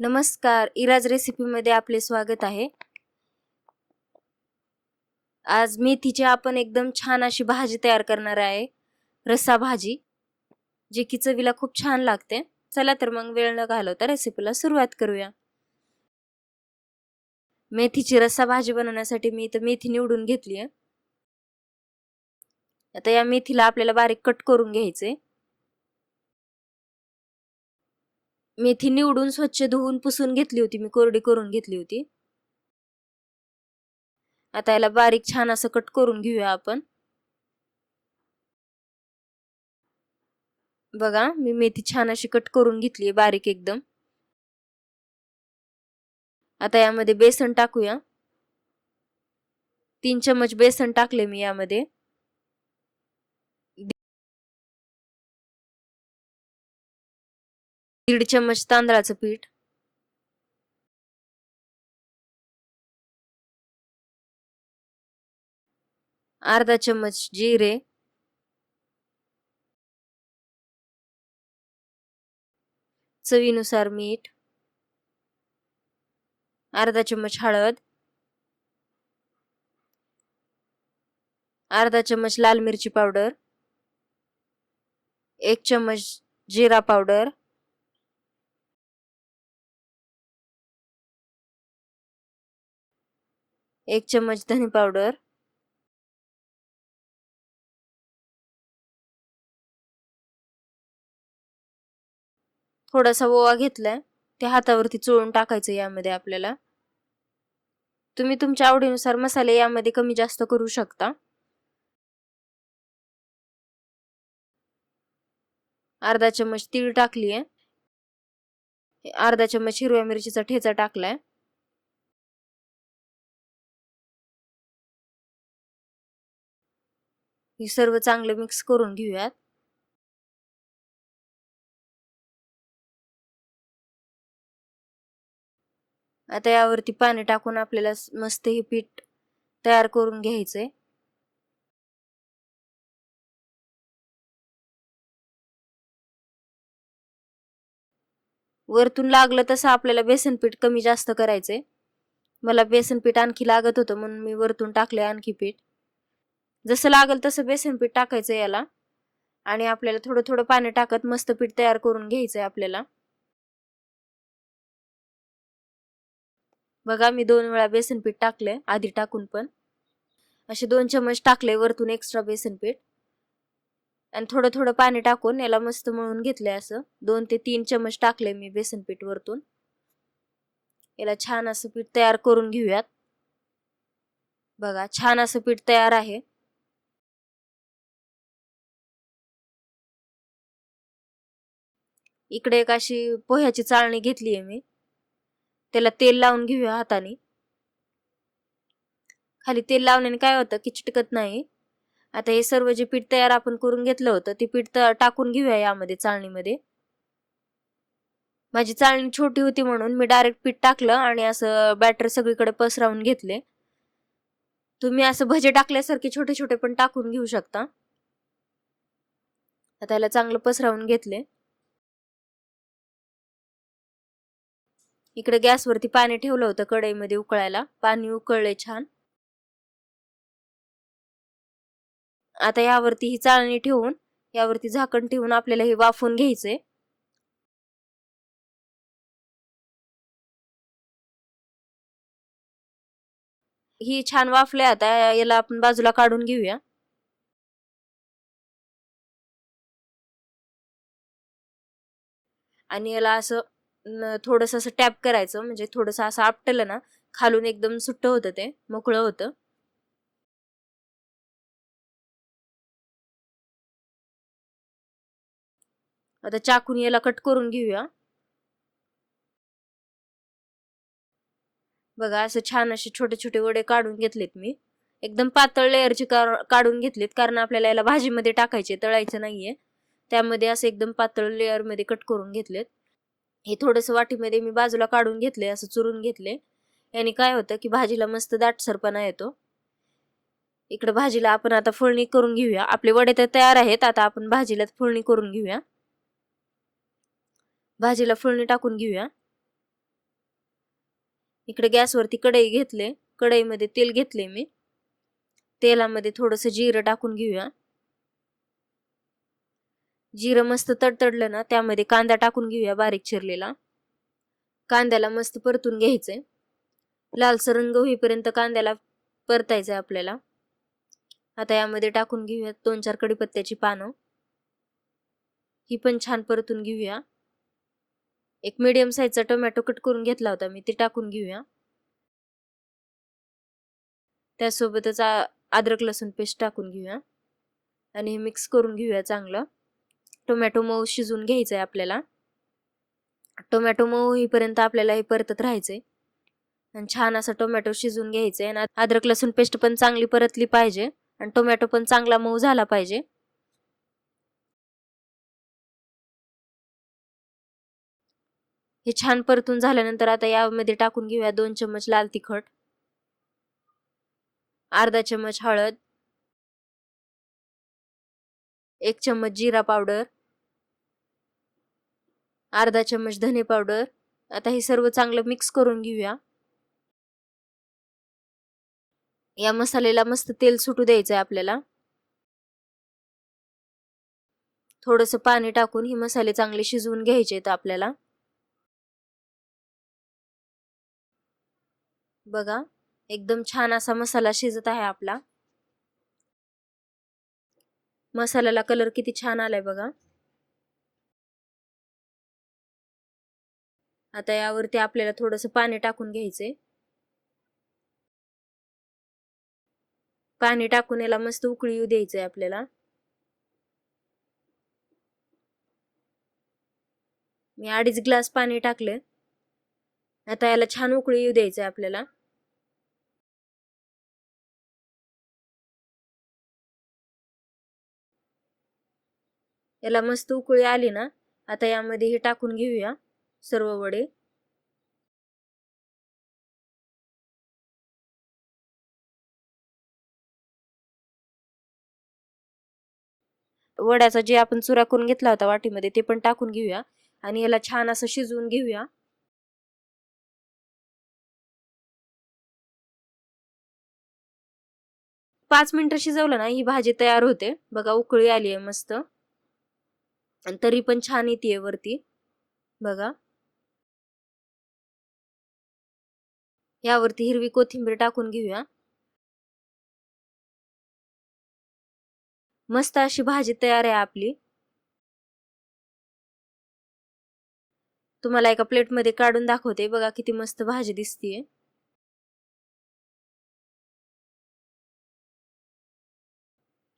नमस्कार. इराज रेसिपीमध्ये आपले स्वागत आहे. आज मेथीची आपण एकदम छान अशी भाजी तयार करणार आहे. रस्सा भाजी जे की चवीला खूप छान लागते. चला तर मग वेळ न घालवता रेसिपीला सुरुवात करूया. मेथीची रस्सा भाजी बनवण्यासाठी मी इथं मेथी निवडून घेतली आहे. आता या मेथीला आपल्याला बारीक कट करून घ्यायचे. मेथी निवडून स्वच्छ धुवून पुसून घेतली होती मी कोरडी करून घेतली होती. आता याला बारीक छान असं कट करून घेऊया आपण. बघा मी मेथी छान अशी कट करून घेतली बारीक एकदम. आता यामध्ये बेसन टाकूया. तीन चमच बेसन टाकले मी यामध्ये. दीड चम्मच तांदळाचं पीठ. अर्धा चम्मच जिरे. चवीनुसार मीठ. अर्धा चम्मच हळद. अर्धा चम्मच लाल मिरची पावडर. एक चम्मच जिरा पावडर. एक चम्मच धनी पावडर थोडासा ओवा घेतलाय. ते हातावरती चोळून टाकायचं यामध्ये आपल्याला. तुम्ही तुमच्या आवडीनुसार मसाले यामध्ये कमी जास्त करू शकता. अर्धा चम्मच तीळ टाकली आहे अर्धा चम्मच हिरव्या मिरचीचा ठेचा टाकलाय. हे सर्व चांगलं मिक्स करून घेऊयात. आता यावरती पाणी टाकून आपल्याला मस्त हे पीठ तयार करून घ्यायचंय. वरतून लागलं तसं आपल्याला बेसन पीठ कमी जास्त करायचंय. मला बेसन पीठ आणखी लागत होतं म्हणून मी वरतून टाकले आणखी पीठ. जसं लागेल तसं बेसन पीठ टाकायचं याला. आणि आपल्याला थोडं थोडं पाणी टाकत मस्त पीठ तयार करून घ्यायचं आहे आपल्याला. बघा मी दोन वेळा बेसन पीठ टाकले आधी टाकून पण. असे दोन चमच टाकले वरतून एक्स्ट्रा बेसन पीठ. आणि थोडं थोडं पाणी टाकून याला मस्त मळून घेतलंय असं. दोन ते तीन चमच टाकले मी बेसन पीठ वरतून. याला छान असं पीठ तयार करून घेऊयात. बघा छान असं पीठ तयार आहे. इकडे एक अशी पोह्याची चाळणी घेतली आहे मी. त्याला तेल लावून घेऊया हाताने. खाली तेल लावल्याने काय होतं की चिटकत नाही. आता हे सर्व जे पीठ तयार आपण करून घेतलं होतं ते पीठ टाकून घेऊया यामध्ये चाळणीमध्ये. माझी चाळणी छोटी होती म्हणून मी डायरेक्ट पीठ टाकलं आणि असं बॅटर सगळीकडे पसरावून घेतले. तुम्ही असं भजे टाकल्यासारखे छोटे छोटे पण टाकून घेऊ शकता. आता याला चांगलं पसरावून घेतले. इकडे गॅसवरती पाणी ठेवलं होतं कढईमध्ये उकळायला. पाणी उकळले छान. आता यावरती ही चाळणी ठेवून यावरती झाकण ठेवून आपल्याला हे वाफून घ्यायचंय. ही छान वाफले आता याला आपण बाजूला काढून घेऊया. आणि याला असं थोडस असं टॅप करायचं म्हणजे थोडस असं आपटलं ना खालून एकदम सुट्ट होतं ते मोकळं होतं. आता चाकून याला कट करून घेऊया. बघा असं छान असे छोटे छोटे वडे काढून घेतलेत मी. एकदम पातळ लेअरचे काढून घेतलेत कारण आपल्याला याला भाजीमध्ये टाकायचे तळायचं नाहीये. त्यामध्ये असं एकदम पातळ लेअरमध्ये कट करून घेतलेत. हे थोडस वाटीमध्ये मी बाजूला काढून घेतले असं चुरून घेतले याने काय होतं की भाजीला मस्त दाटसरपणा येतो. इकडे भाजीला आपण आता फोडणी करून घेऊया. आपले वडे तर तयार आहेत आता आपण भाजीला फोडणी करून घेऊया. भाजीला फोडणी टाकून घेऊया. इकडे गॅसवरती कढई घेतले कढईमध्ये तेल घेतले मी. तेलामध्ये थोडंसं जिरं टाकून घेऊया. जिरं मस्त तडतडलं ना त्यामध्ये कांदा टाकून घेऊया बारीक चिरलेला. कांद्याला मस्त परतून घ्यायचंय. लालसर रंग होईपर्यंत कांद्याला परतायचं आहे आपल्याला. आता यामध्ये टाकून घेऊया दोन चार कडीपत्त्याची पानं. ही पण छान परतून घेऊया. एक मिडियम साईजचा टोमॅटो कट करून घेतला होता मी ते टाकून घेऊया. त्यासोबतच अद्रक लसूण पेस्ट टाकून घेऊया. आणि हे मिक्स करून घेऊया चांगलं. टोमॅटो मऊ शिजून आहे आपल्याला. टोमॅटो मऊ होईपर्यंत आपल्याला हे परतत राहायचंय. आणि छान असं टोमॅटो शिजून घ्यायचंय आणि अद्रक लसूण पेस्ट पण चांगली परतली पाहिजे आणि टोमॅटो पण चांगला मऊ झाला पाहिजे. हे छान परतून झाल्यानंतर आता यामध्ये टाकून घेऊया दोन चम्मच लाल तिखट अर्धा चम्मच हळद एक चम्मच जिरा पावडर अर्धा चम्मच धने पावडर. आता हे सर्व चांगलं मिक्स करून घेऊया. या मसाल्याला मस्त तेल सुटू द्यायचं आहे आपल्याला. थोडंसं पाणी टाकून हे मसाले चांगले शिजवून घ्यायचे आहेत आपल्याला. बघा एकदम छान असा मसाला शिजत आहे आपला. मसाल्याला कलर किती छान आलाय बघा. आता यावरती आपल्याला थोडस पाणी टाकून घ्यायचंय. पाणी टाकून याला मस्त उकळी येऊ द्यायचंय आपल्याला. मी अडीच ग्लास पाणी टाकले. आता याला छान उकळी येऊ द्यायचंय आपल्याला. याला मस्त उकळी आली ना आता यामध्ये हे टाकून घेऊया. सर्व वडे. वड्याचा जे आपण चुरा करून घेतला होता वाटीमध्ये ते पण टाकून घेऊया आणि याला छान असं शिजवून घेऊया. पाच मिनिटं शिजवलं ना ही भाजी तयार होते. बघा उकळी आली आहे मस्त तरी पण छान येते वरती. बघा. यावरती हिरवी कोथिंबीर टाकून घेऊया. मस्त अशी भाजी तयार आहे आपली. तुम्हाला एका प्लेटमध्ये काढून दाखवते बघा किती मस्त भाजी दिसतीये.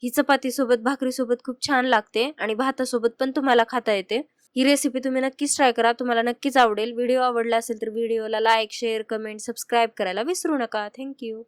ही चपाती सोबत भाकरी सोबत खूप छान लागते आणि भातासोबत पण तुम्हाला खाता येते. ही रेसिपी तुम्ही नक्कीच ट्राय करा. तुम्हाला नक्कीच आवडेल. व्हिडिओ आवडला असेल तर व्हिडिओला लाईक शेअर कमेंट सबस्क्राईब करायला विसरू नका. थँक्यू